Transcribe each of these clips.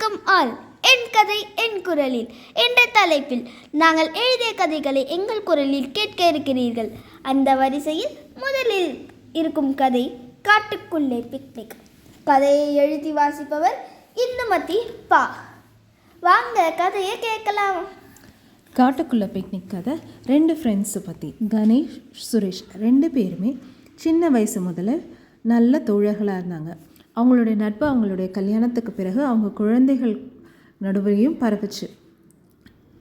வணக்கம் ஆல். என் கதை என் குரலில். என்ற தலைப்பில் நாங்கள் எழுதிய கதைகளை எங்கள் குரலில் கேட்க இருக்கிறீர்கள். அந்த வரிசையில் முதலில் இருக்கும் கதை காட்டுக்குள்ளே பிக்னிக் கதையை எழுதி வாசிப்பவர் இந்துமதி பா. வாங்க கதையை கேட்கலாம். காட்டுக்குள்ளே பிக்னிக் கதை ரெண்டு ஃப்ரெண்ட்ஸை பற்றி கணேஷ் சுரேஷ் ரெண்டு பேருமே சின்ன வயசு முதல்ல நல்ல தோழர்களாக இருந்தாங்க. அவங்களுடைய நட்பு அவங்களுடைய கல்யாணத்துக்கு பிறகு அவங்க குழந்தைகள் நடுவையும் பரவுச்சு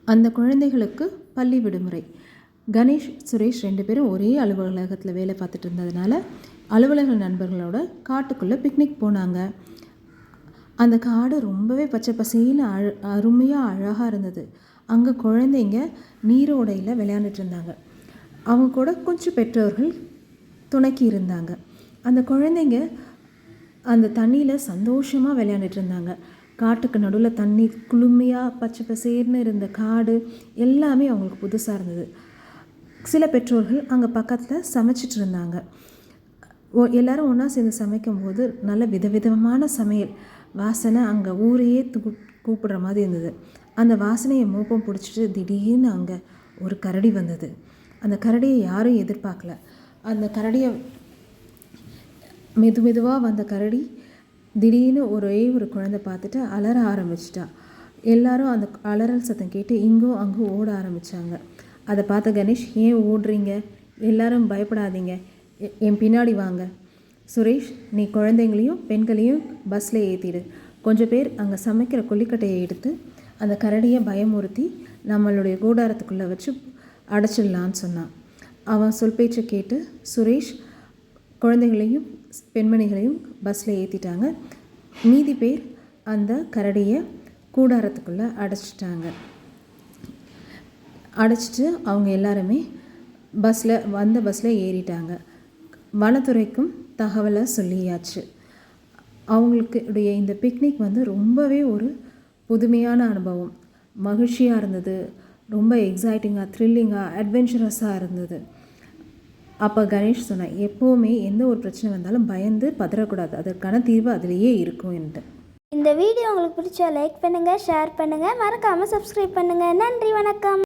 அந்த குழந்தைகளுக்கு பள்ளி விடுமுறை. கணேஷ் சுரேஷ் ரெண்டு பேரும் ஒரே அலுவலகத்தில் வேலை பார்த்துட்டு இருந்ததுனால அலுவலக நண்பர்களோட காட்டுக்குள்ளே பிக்னிக் போனாங்க. அந்த காடு ரொம்பவே பச்சை பசேன்னு அழ அருமையாக அழகாக இருந்தது. அங்கே குழந்தைங்க நீரோடையில் விளையாண்டுட்டு இருந்தாங்க. அவங்க கூட கொஞ்சம் பெற்றோர்கள் துணைக்கி இருந்தாங்க. அந்த குழந்தைங்க அந்த தண்ணியில் சந்தோஷமாக விளையாண்டுட்டு இருந்தாங்க. காட்டுக்கு நடுவில் தண்ணி குளுமையாக பச்சை பசேர்னு இருந்த காடு எல்லாமே அவங்களுக்கு புதுசாக இருந்தது. சில பெற்றோர்கள் அங்கே பக்கத்தில் சமைச்சிட்டு இருந்தாங்க. ஓ எல்லோரும் ஒன்றா சேர்ந்து சமைக்கும்போது நல்ல விதவிதமான சமையல். வாசனை அங்கே ஊரையே தூ கூப்பிடுற மாதிரி இருந்தது. அந்த வாசனையை மோப்பம் பிடிச்சிட்டு திடீர்னு அங்கே ஒரு கரடி வந்தது. அந்த கரடியை யாரும் எதிர்பார்க்கல. அந்த கரடியை மெது மெதுவாக வந்த கரடி திடீர்னு ஒரே ஒரு குழந்தை பார்த்துட்டு அலற ஆரம்பிச்சிட்டா. எல்லாரும் அந்த அலறல் சத்தம் கேட்டு இங்கும் அங்கும் ஓட ஆரம்பித்தாங்க அதை பார்த்த கணேஷ் ஏன் ஓடுறீங்க? எல்லாரும் பயப்படாதீங்க. எ- என் பின்னாடி வாங்க. சுரேஷ் நீ குழந்தைங்களையும் பெண்களையும் பஸ்ஸில் ஏற்றிடு கொஞ்சம் பேர் அங்கே சமைக்கிற கொல்லிக்கட்டையை எடுத்து அந்த கரடியை பயமுறுத்தி நம்மளுடைய கூடாரத்துக்குள்ளே வச்சு அடைச்சிடலான்னு சொன்னான். அவன் சொல் பேச்சை கேட்டு சுரேஷ் குழந்தைகளையும் பெண்மணிகளையும் பஸ்ஸில் ஏற்றிட்டாங்க மீதி பேர் அந்த கரடியை கூடாரத்துக்குள்ளே அடைச்சிட்டாங்க. அடைச்சிட்டு அவங்க எல்லாருமே பஸ்ஸில் வந்த பஸ்ஸில் ஏறிட்டாங்க. வனத்துறைக்கும் தகவலை சொல்லியாச்சு. அவங்களுக்கு உடைய இந்த பிக்னிக் வந்து ரொம்பவே ஒரு புதுமையான அனுபவம். மகிழ்ச்சியாக இருந்தது. ரொம்ப எக்ஸைட்டிங்காக த்ரில்லிங்காக அட்வென்ச்சரஸாக இருந்தது. அப்போ கணேஷ் சொன்னேன் எப்போவுமே எந்த ஒரு பிரச்சனை வந்தாலும் பயந்து பதறக்கூடாது. அதற்கான தீர்வு அதிலேயே இருக்கும் என்று. இந்த வீடியோ உங்களுக்கு பிடிச்சா லைக் பண்ணுங்கள் ஷேர் பண்ணுங்கள் மறக்காமல் சப்ஸ்கிரைப் பண்ணுங்கள் நன்றி வணக்கம்.